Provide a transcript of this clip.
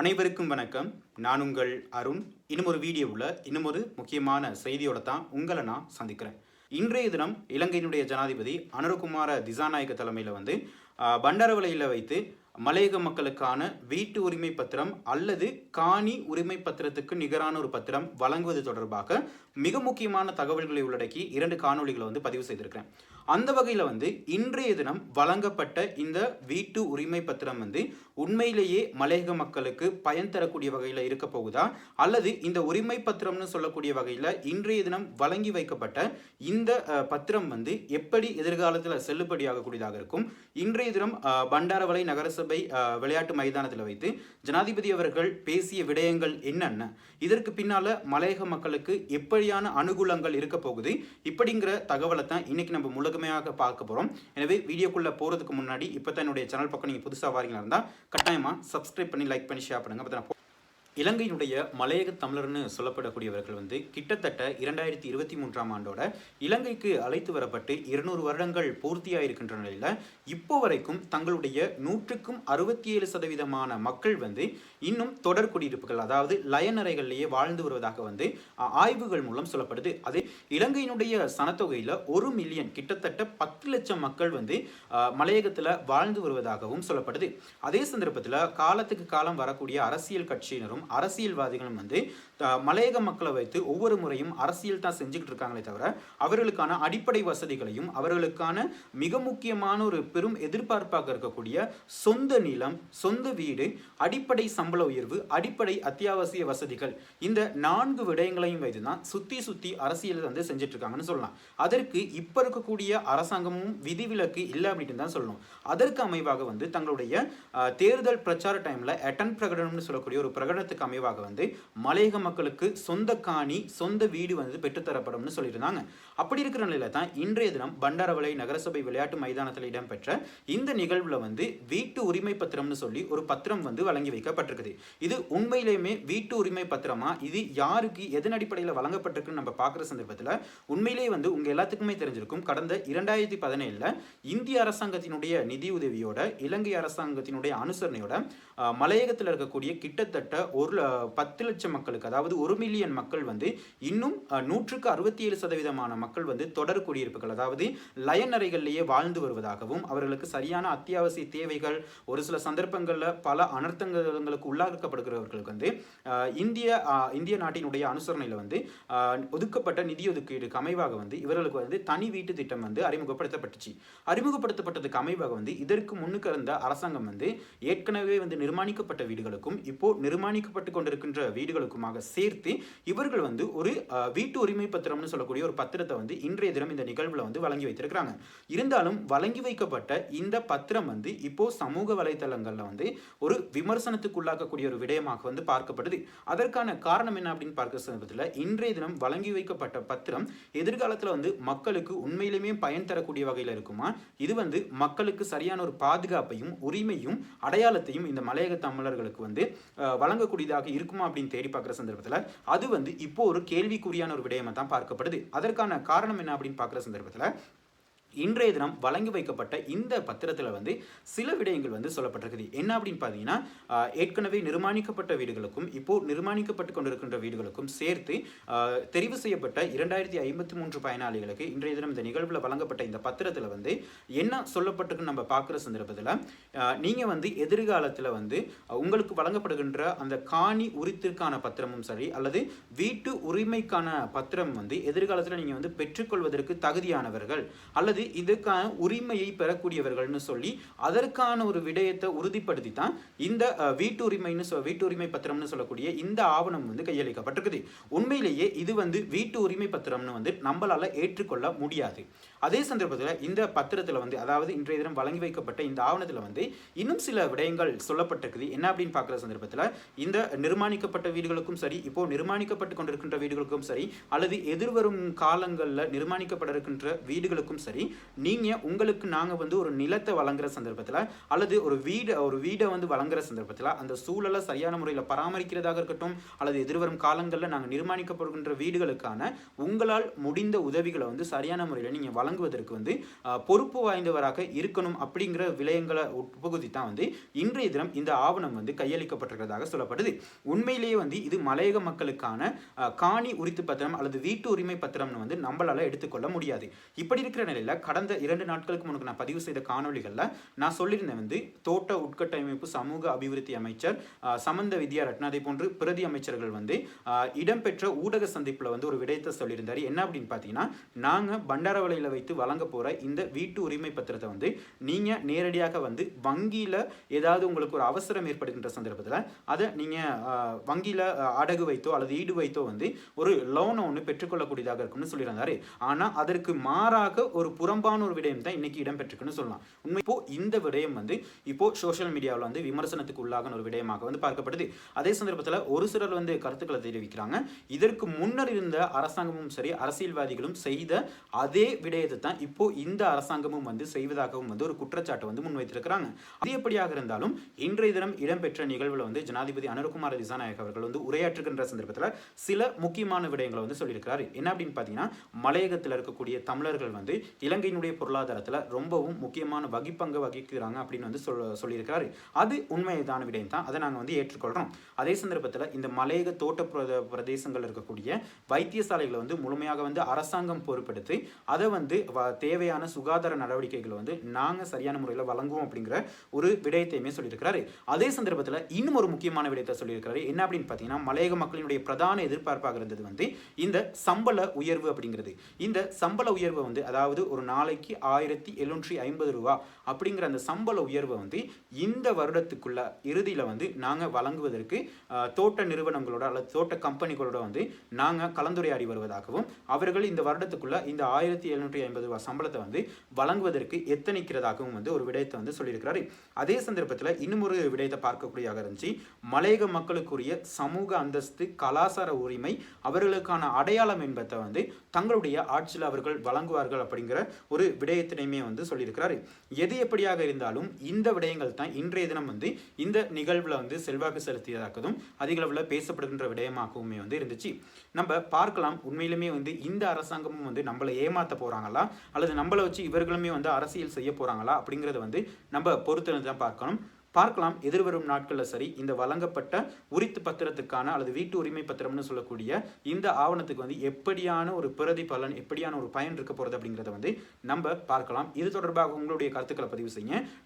அனைவருக்கும் வணக்கம். நான் உங்கள் அருண். இன்னும் ஒரு வீடியோவில் இன்னும் ஒரு முக்கியமான செய்தியோட தான் உங்களை நான் சந்திக்கிறேன். இன்றைய தினம் இலங்கையினுடைய ஜனாதிபதி அனுரகுமார திசாநாயக தலைமையில் வந்து பண்டாரவலையில் வைத்து மலையக மக்களுக்கான வீட்டு உரிமை பத்திரம் அல்லது காணி உரிமை பத்திரத்துக்கு நிகரான ஒரு பத்திரம் வழங்குவது தொடர்பாக மிக முக்கியமான தகவல்களை உள்ளடக்கி இரண்டு காணொளிகளை வந்து பதிவு செய்திருக்கிறேன். அந்த வகையில் வந்து இன்றைய தினம் வழங்கப்பட்ட இந்த வீட்டு உரிமை பத்திரம் வந்து உண்மையிலேயே மலையக மக்களுக்கு பயன் தரக்கூடிய வகையில் இருக்க போகுதா? அல்லது இந்த உரிமை பத்திரம்னு சொல்லக்கூடிய வகையில் இன்றைய தினம் வழங்கி வைக்கப்பட்ட இந்த பத்திரம் வந்து எப்படி எதிர்காலத்தில் செல்லுபடியாகக்கூடியதாக இருக்கும்? இன்றைய தினம் பண்டாரவளை நகரசபை விளையாட்டு மைதானத்தில் வைத்து ஜனாதிபதி அவர்கள் பேசிய விடயங்கள் என்னென்ன? இதற்கு பின்னால் மலையக மக்களுக்கு எப்படியான அனுகூலங்கள் இருக்க போகுது? இப்படிங்கிற தகவலை தான் இன்னைக்கு நம்ம முழுமையாக பார்க்க போகிறோம் எனவே வீடியோக்குள்ளே போகிறதுக்கு முன்னாடி இப்போ தான் என்னுடைய சேனல் பக்கம் நீங்கள் புதுசாக வாரீங்களா இருந்தால் கட்டாயமாக சப்ஸ்கிரைப் பண்ணி லைக் பண்ணி ஷேர் பண்ணுங்கள் பார்த்தீங்கன்னா இலங்கையினுடைய மலையக தமிழர்னு சொல்லப்படக்கூடியவர்கள் வந்து கிட்டத்தட்ட இரண்டாயிரத்தி இருபத்தி மூன்றாம் ஆண்டோட இலங்கைக்கு அழைத்து வரப்பட்டு இருநூறு வருடங்கள் பூர்த்தியாக இருக்கின்ற நிலையில் இப்போ வரைக்கும் தங்களுடைய நூற்றுக்கும் அறுபத்தி ஏழு சதவீதமான மக்கள் வந்து இன்னும் தொடர் குடியிருப்புகள் அதாவது லயனறைகள்லேயே வாழ்ந்து வருவதாக வந்து ஆய்வுகள் மூலம் சொல்லப்படுது. அதே இலங்கையினுடைய சனத்தொகையில் ஒரு மில்லியன் கிட்டத்தட்ட பத்து லட்சம் மக்கள் வந்து மலையகத்தில் வாழ்ந்து வருவதாகவும் சொல்லப்படுது. அதே சந்தர்ப்பத்தில் காலத்துக்கு காலம் வரக்கூடிய அரசியல் கட்சியினரும் அரசியல்வாதிகளும் வந்து த- மலையக மக்களை வைத்து ஒவ்வொரு முறையும் அரசியல் தான் செஞ்சுக்கிட்டு இருக்காங்களே தவிர அவர்களுக்கான அடிப்படை வசதிகளையும் அவர்களுக்கான மிக முக்கியமான ஒரு பெரும் எதிர்பார்ப்பாக இருக்கக்கூடிய சொந்த நிலம் சொந்த வீடு அடிப்படை சம்பள உயர்வு அடிப்படை அத்தியாவசிய வசதிகள் இந்த நான்கு விடயங்களையும் வைத்து தான் சுத்தி சுத்தி அரசியல் வந்து செஞ்சுட்டு இருக்காங்கன்னு சொல்லலாம். அதற்கு இப்போ இருக்கக்கூடிய அரசாங்கமும் விதிவிலக்கு இல்லை அப்படின்னு தான் சொல்லணும். அதற்கு அமைவாக வந்து தங்களுடைய தேர்தல் பிரச்சார டைமில் அட்டன் பிரகடனம்னு சொல்லக்கூடிய ஒரு திட்டத்துக்கு அமைவாக வந்து மலையக மக்களுக்கு சொந்த காணி சொந்த வீடு வந்து பெற்றுத்தரப்படும்னு சொல்லியிருந்தாங்க. அப்படி இருக்கிற நிலையில தான் இன்றைய தினம் பண்டாரவளை நகரசபை விளையாட்டு மைதானத்தில் இடம்பெற்ற இந்த நிகழ்வுல வந்து வீட்டு உரிமை பத்திரம்னு சொல்லி ஒரு பத்திரம் வந்து வழங்கி வைக்கப்பட்டிருக்குது. இது உண்மையிலேயுமே வீட்டு உரிமை பத்திரமா? இது யாருக்கு எதன் அடிப்படையில் வழங்கப்பட்டிருக்குன்னு நம்ம பார்க்குற சந்தர்ப்பத்தில் உண்மையிலேயே வந்து உங்க எல்லாத்துக்குமே தெரிஞ்சிருக்கும். கடந்த இரண்டாயிரத்தி பதினேழுல இந்திய அரசாங்கத்தினுடைய நிதியுதவியோட இலங்கை அரசாங்கத்தினுடைய அனுசரணையோட மலையகத்தில் இருக்கக்கூடிய கிட்டத்தட்ட ஒரு ல- பத்து லட்சம் மக்களுக்கு அதாவது ஒரு மில்லியன் மக்கள் வந்து இன்னும் நூற்றுக்கு அறுபத்தி ஏழு சதவீதமான மக்கள் வந்து தொடர் குடியிருப்புகள் அதாவது லயன் அறைகளிலேயே வாழ்ந்து வருவதாகவும் அவர்களுக்கு சரியான அத்தியாவசிய தேவைகள் ஒரு சில சந்தர்ப்பங்களில் பல அனர்த்தங்களுக்கு உள்ளாக்கப்படுகிறவர்களுக்கு வந்து இந்திய இந்திய நாட்டினுடைய அனுசரணையில் வந்து ஒதுக்கப்பட்ட நிதி ஒதுக்கீடுக்கு அமைவாக வந்து இவர்களுக்கு வந்து தனி வீட்டு திட்டம் வந்து அறிமுகப்படுத்தப்பட்டுச்சு. அறிமுகப்படுத்தப்பட்டதுக்கு அமைவாக வந்து இதற்கு முன்னுக்கு இருந்த அரசாங்கம் வந்து ஏற்கனவே வந்து நிர்மாணிக்கப்பட்ட வீடுகளுக்கும் இப்போ நிர்மாணிக்கப்பட்டு கொண்டிருக்கின்ற வீடுகளுக்குமாக சேர்த்து இவர்கள் வந்து ஒரு வீட்டு உரிமை பத்திரம்னு சொல்லக்கூடிய ஒரு பத்திரத்தை வந்து இன்றைய தினம் இந்த நிகழ்வில் வந்து வழங்கி வைத்திருக்கிறாங்க. இருந்தாலும் வழங்கி வைக்கப்பட்ட இந்த பத்திரம் வந்து இப்போ சமூக வலைதளங்களில் வந்து ஒரு விமர்சனத்துக்குள்ளாக்கக்கூடிய ஒரு விடயமாக வந்து பார்க்கப்படுது. அதற்கான காரணம் என்ன அப்படின்னு பார்க்க சந்தர்ப்பத்தில் இன்றைய தினம் வழங்கி வைக்கப்பட்ட பத்திரம் எதிர்காலத்தில் வந்து மக்களுக்கு உண்மையிலுமே பயன் தரக்கூடிய வகையில் இருக்குமா? இது வந்து மக்களுக்கு சரியான ஒரு பாதுகாப்பையும் உரிமையும் அடையாளத்தையும் இந்த மலையக தமிழர்களுக்கு வந்து வழங்கக்கூடிய கூடியதாக இருக்குமா அப்படின்னு தேடி பார்க்குற சந்தர்ப்பத்தில் அது வந்து இப்போ ஒரு கேள்விக்குறியான ஒரு விடயமா தான் பார்க்கப்படுது. அதற்கான காரணம் என்ன அப்படின்னு பார்க்குற சந்தர்ப்பத்தில் இன்றைய தினம் வழங்கி வைக்கப்பட்ட இந்த பத்திரத்தில் வந்து சில விடயங்கள் வந்து சொல்லப்பட்டிருக்குது. என்ன அப்படின்னு பார்த்தீங்கன்னா ஏற்கனவே நிர்மாணிக்கப்பட்ட வீடுகளுக்கும் இப்போ நிர்மாணிக்கப்பட்டு கொண்டிருக்கின்ற வீடுகளுக்கும் சேர்த்து தெரிவு செய்யப்பட்ட இரண்டாயிரத்தி ஐம்பத்தி மூன்று பயனாளிகளுக்கு இன்றைய தினம் இந்த நிகழ்வில் வழங்கப்பட்ட இந்த பத்திரத்தில் வந்து என்ன சொல்லப்பட்டிருக்குன்னு நம்ம பார்க்குற சந்தர்ப்பத்தில் நீங்கள் வந்து எதிர்காலத்தில் வந்து உங்களுக்கு வழங்கப்படுகின்ற அந்த காணி உரித்திற்கான பத்திரமும் சரி அல்லது வீட்டு உரிமைக்கான பத்திரம் வந்து எதிர்காலத்தில் நீங்கள் வந்து பெற்றுக்கொள்வதற்கு தகுதியானவர்கள் அல்லது இதுக்கான உரிமையை பெறக்கூடியவர்கள்னு சொல்லி அதற்கான ஒரு விடயத்தை உறுதிப்படுத்தி தான் இந்த வீட்டுரிமைன்னு வீட்டு உரிமைன்னு சொல் வீட்டு உரிமை பத்திரம்னு சொல்லக்கூடிய இந்த ஆவணம் வந்து கையளிக்கப்பட்டிருக்குது. உண்மையிலேயே இது வந்து வீட்டு உரிமை பத்திரம்னு வந்து நம்மளால் ஏற்றுக்கொள்ள முடியாது. அதே சந்தர்ப்பத்தில் இந்த பத்திரத்தில் வந்து அதாவது இன்றைய தினம் வழங்கி வைக்கப்பட்ட இந்த ஆவணத்தில் வந்து இன்னும் சில விடயங்கள் சொல்லப்பட்டிருக்குது. என்ன அப்படின்னு பார்க்குற சந்தர்ப்பத்தில் இந்த நிர்மாணிக்கப்பட்ட வீடுகளுக்கும் சரி இப்போ நிர்மாணிக்கப்பட்டு கொண்டிருக்கின்ற வீடுகளுக்கும் சரி அல்லது எதிர்வரும் காலங்களில் நிர்மாணிக்கப்பட இருக்கின்ற வீடுகளுக்கும் சரி நீங்கள் உங்களுக்கு நாங்கள் வந்து ஒரு நிலத்தை வழங்குற சந்தர்ப்பத்தில் அல்லது ஒரு வீடு ஒரு வீடை வந்து வழங்குற சந்தர்ப்பத்தில் அந்த சூழலை சரியான முறையில் பராமரிக்கிறதாக இருக்கட்டும் அல்லது எதிர்வரும் காலங்களில் நாங்கள் நிர்மாணிக்கப்படுகின்ற வீடுகளுக்கான உங்களால் முடிந்த உதவிகளை வந்து சரியான முறையில் நீங்கள் வழங்குவதற்கு வந்து பொறுப்பு வாய்ந்தவராக இருக்கணும் அப்படிங்கிற விடயங்களை உட்பகுதி தான் வந்து இன்றைய தினம் இந்த ஆவணம் வந்து கையளிக்கப்பட்டிருக்கிறதாக சொல்லப்படுது. உண்மையிலேயே வந்து இது மலையக மக்களுக்கான காணி உரித்து பத்திரம் அல்லது வீட்டு உரிமை பத்திரம்னு வந்து நம்மளால எடுத்துக்கொள்ள முடியாது. இப்படி இருக்கிற நிலையில் கடந்த இரண்டு நாட்களுக்கு முன்னுக்கு நான் பதிவு செய்த காணொளிகளில் நான் சொல்லியிருந்தேன் வந்து தோட்ட உட்கட்டமைப்பு சமூக அபிவிருத்தி அமைச்சர் சமந்த வித்யா ரத்னாதை போன்று பிரதி அமைச்சர்கள் வந்து இடம்பெற்ற ஊடக சந்திப்பில் வந்து ஒரு விடயத்தை சொல்லியிருந்தார். என்ன அப்படின்னு பார்த்தீங்கன்னா நாங்கள் பண்டாரவலையில் வைத்து வழங்க போகிற இந்த வீட்டு உரிமை பத்திரத்தை வந்து நீங்கள் நேரடியாக வந்து வங்கியில் ஏதாவது உங்களுக்கு ஒரு அவசரம் ஏற்படுகின்ற சந்தர்ப்பத்தில் அதை நீங்கள் வங்கியில் அடகு வைத்தோ அல்லது ஈடு வைத்தோ வந்து ஒரு லோனை ஒன்று பெற்றுக்கொள்ளக்கூடியதாக இருக்கும்னு சொல்லியிருந்தாரு. ஆனால் அதற்கு மாறாக ஒரு புறம்பான ஒரு விடயம் தான் இன்னைக்கு இடம்பெற்றிருக்குன்னு சொல்லலாம். உண்மை இப்போ இந்த விடயம் வந்து இப்போ சோஷியல் மீடியாவில் வந்து விமர்சனத்துக்கு உள்ளாக ஒரு விடயமாக வந்து பார்க்கப்படுது. அதே சந்தர்ப்பத்தில் ஒரு சிலர் வந்து கருத்துக்களை தெரிவிக்கிறாங்க. இதற்கு முன்னர் இருந்த அரசாங்கமும் சரி அரசியல்வாதிகளும் செய்த அதே விடயத்தை தான் இப்போ இந்த அரசாங்கமும் வந்து செய்வதாகவும் வந்து ஒரு குற்றச்சாட்டை வந்து முன்வைத்திருக்கிறாங்க. அது எப்படியாக இருந்தாலும் இன்றைய தினம் இடம்பெற்ற நிகழ்வில் வந்து ஜனாதிபதி அனுர்குமார் திசாநாயக் அவர்கள் வந்து உரையாற்றுகின்ற சந்தர்ப்பத்தில் சில முக்கியமான விடயங்களை வந்து சொல்லியிருக்கிறார். என்ன அப்படின்னு பார்த்தீங்கன்னா மலையகத்தில் இருக்கக்கூடிய தமிழர்கள் வந்து இலங்கையினுடைய பொருளாதாரத்தில் ரொம்பவும் முக்கியமான வகிப்பங்கு வகிக்கிறாங்க அப்படின்னு வந்து சொல் சொல்லியிருக்கிறாரு. அது உண்மைதான விடயம் தான். அதை நாங்கள் வந்து ஏற்றுக்கொள்கிறோம் அதே சந்தர்ப்பத்தில் இந்த மலையக தோட்ட பிரத பிரதேசங்கள் இருக்கக்கூடிய வைத்தியசாலைகளை வந்து முழுமையாக வந்து அரசாங்கம் பொறுப்பெடுத்து அதை வந்து தேவையான சுகாதார நடவடிக்கைகளை வந்து நாங்கள் சரியான முறையில் வழங்குவோம் அப்படிங்கிற ஒரு விடயத்தையுமே சொல்லியிருக்கிறாரு. அதே சந்தர்ப்பத்தில் இன்னும் ஒரு முக்கியமான விடயத்தை சொல்லியிருக்கிறாரு. என்ன அப்படின்னு பார்த்தீங்கன்னா மலையக மக்களினுடைய பிரதான எதிர்பார்ப்பாக இருந்தது வந்து இந்த சம்பள உயர்வு அப்படிங்கிறது. இந்த சம்பள உயர்வை வந்து அதாவது ஒரு நாளைக்கு ஆயிரத்தி எழுநூற்றி ஐம்பது ரூபா அப்படிங்கிற அந்த சம்பள உயர்வை வந்து இந்த வருடத்துக்குள்ள இறுதியில் வந்து நாங்கள் வழங்குவதற்கு தோட்ட நிறுவனங்களோட அல்லது தோட்ட கம்பெனிகளோட வந்து நாங்கள் கலந்துரையாடி வருவதாகவும் அவர்கள் இந்த வருடத்துக்குள்ள இந்த ஆயிரத்தி எழுநூற்றி ஐம்பது ரூபா சம்பளத்தை வந்து வழங்குவதற்கு எத்தனிக்கிறதாகவும் வந்து ஒரு விடயத்தை வந்து சொல்லியிருக்கிறாரு. அதே சந்தர்ப்பத்தில் இன்னும் ஒரு விடயத்தை பார்க்கக்கூடியதாக இருந்துச்சு. மலையக மக்களுக்குரிய சமூக அந்தஸ்து கலாச்சார உரிமை அவர்களுக்கான அடையாளம் என்பதை வந்து தங்களுடைய ஆட்சியில் அவர்கள் வழங்குவார்கள் அப்படிங்கிற ஒரு விடயத்தினையுமே வந்து சொல்லியிருக்கிறாரு. எது எப்படியாக இருந்தாலும் இந்த விடயங்கள் தான் இன்றைய தினம் வந்து இந்த நிகழ்வில் வந்து செல்வாக்கு செலுத்தியதாக்கதும் அதிக அளவில் பேசப்படுகின்ற விடயமாகவுமே வந்து இருந்துச்சு. நம்ம பார்க்கலாம் உண்மையிலுமே வந்து இந்த அரசாங்கமும் வந்து நம்மளை ஏமாற்ற போகிறாங்களா அல்லது நம்மளை வச்சு இவர்களுமே வந்து அரசியல் செய்ய போகிறாங்களா அப்படிங்கிறத வந்து நம்ம பொறுத்திருந்து தான் பார்க்கணும். பார்க்கலாம் எதிர்வரும் நாட்களில் சரி இந்த வழங்கப்பட்ட உரித்து பத்திரத்துக்கான அல்லது வீட்டு உரிமை பத்திரம்னு சொல்லக்கூடிய இந்த ஆவணத்துக்கு வந்து எப்படியான ஒரு பிரதி பலன் எப்படியான ஒரு பயன் இருக்க போகிறது அப்படிங்கிறத வந்து நம்ம பார்க்கலாம். இது தொடர்பாக உங்களுடைய கருத்துக்களை பதிவு செய்யுங்க.